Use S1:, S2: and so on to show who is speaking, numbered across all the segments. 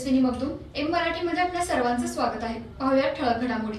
S1: Tejaswini Magdum M मराठीमध्ये आपल्या सर्वांचं स्वागत आहे. पाहूया ठळक घडामोडी.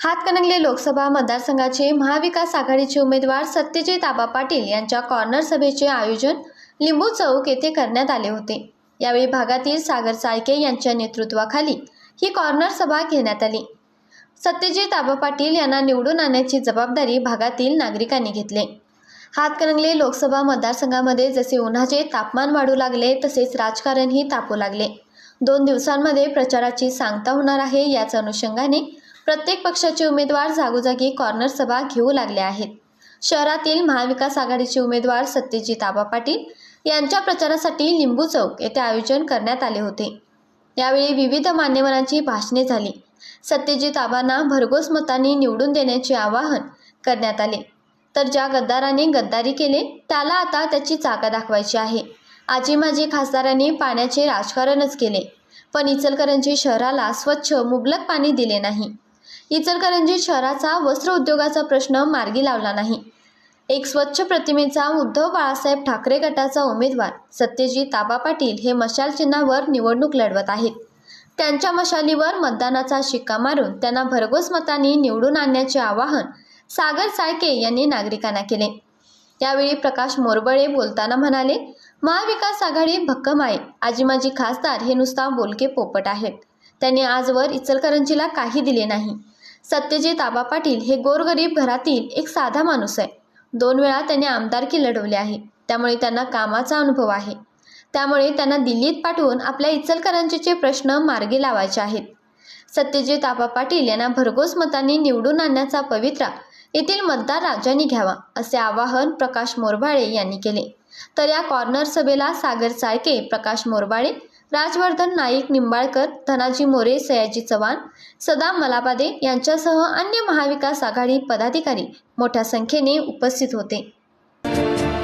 S2: हातकणंगले लोकसभा मतदारसंघाचे महाविकास आघाडीचे उमेदवार सत्यजित आबा पाटील यांच्या कॉर्नर सभेचे आयोजन लिंबू चौक येथे करण्यात आले होते. यावेळी भागातील सागर चाळके यांच्या नेतृत्वाखाली ही कॉर्नर सभा घेण्यात आली. सत्यजित आबा पाटील यांना निवडून आणण्याची जबाबदारी भागातील नागरिकांनी घेतली. हातकणंगले लोकसभा मतदारसंघामध्ये जसे उन्हाचे तापमान वाढू लागले तसेच राजकारणही तापू लागले. दोन दिवसांमध्ये प्रचाराची सांगता होणार आहे याच अनुषंगाने प्रत्येक पक्षाचे उमेदवार जागोजागी कॉर्नर सभा घेऊ लागले आहेत. शहरातील महाविकास आघाडीचे उमेदवार सत्यजित आबा पाटील यांच्या प्रचारासाठी लिंबू चौक येथे आयोजन करण्यात आले होते. यावेळी विविध मान्यवरांची भाषणे झाली. सत्यजित आबांना भरघोस मतांनी निवडून देण्याचे आवाहन करण्यात आले. तर ज्या गद्दाराने गद्दारी केले त्याला आता त्याची जागा दाखवायची आहे. आजी माजी खासदारांनी पाण्याचे राजकारणच केले. पण इचलकरंजी शहराला स्वच्छ मुबलक पाणी दिले नाही. इचलकरंजी शहराचा वस्त्र उद्योगाचा प्रश्न मार्गी लावला नाही. एक स्वच्छ प्रतिमेचा उद्धव बाळासाहेब ठाकरे गटाचा उमेदवार सत्यजित ताबा पाटील हे मशाल चिन्हावर निवडणूक लढवत आहेत. त्यांच्या मशालीवर मतदानाचा शिक्का मारून त्यांना भरघोस मतांनी निवडून आणण्याचे आवाहन सागर चाळके यांनी नागरिकांना केले. त्यावेळी प्रकाश मोरबळे बोलताना म्हणाले महाविकास आघाडी भक्कम आहे. आजी माझी खासदार हे नुसता बोलके पोपट आहेत. त्यांनी आजवर इचलकरंजीला काही दिले नाही. सत्यजित आबा पाटील हे गोरगरीब घरातील एक साधा माणूस आहे. दोन वेळा त्यांनी आमदारकी लढवली आहे. त्यामुळे त्यांना कामाचा अनुभव आहे. त्यामुळे त्यांना दिल्लीत पाठवून आपल्या इचलकरंजीचे प्रश्न मार्गी लावायचे आहेत. सत्यजित आबा पाटील यांना भरघोस मतांनी निवडून आणण्याचा पवित्रा येथील मतदार राजांनी घ्यावा असे आवाहन प्रकाश मोरबाळे यांनी केले. तर या कॉर्नर सभेला सागर चाळके प्रकाश मोरबाळे राजवर्धन नाईक निंबाळकर धनाजी मोरे सयाजी चव्हाण सदाम मलाबादे यांच्यासह अन्य महाविकास आघाडी पदाधिकारी मोठ्या संख्येने उपस्थित होते.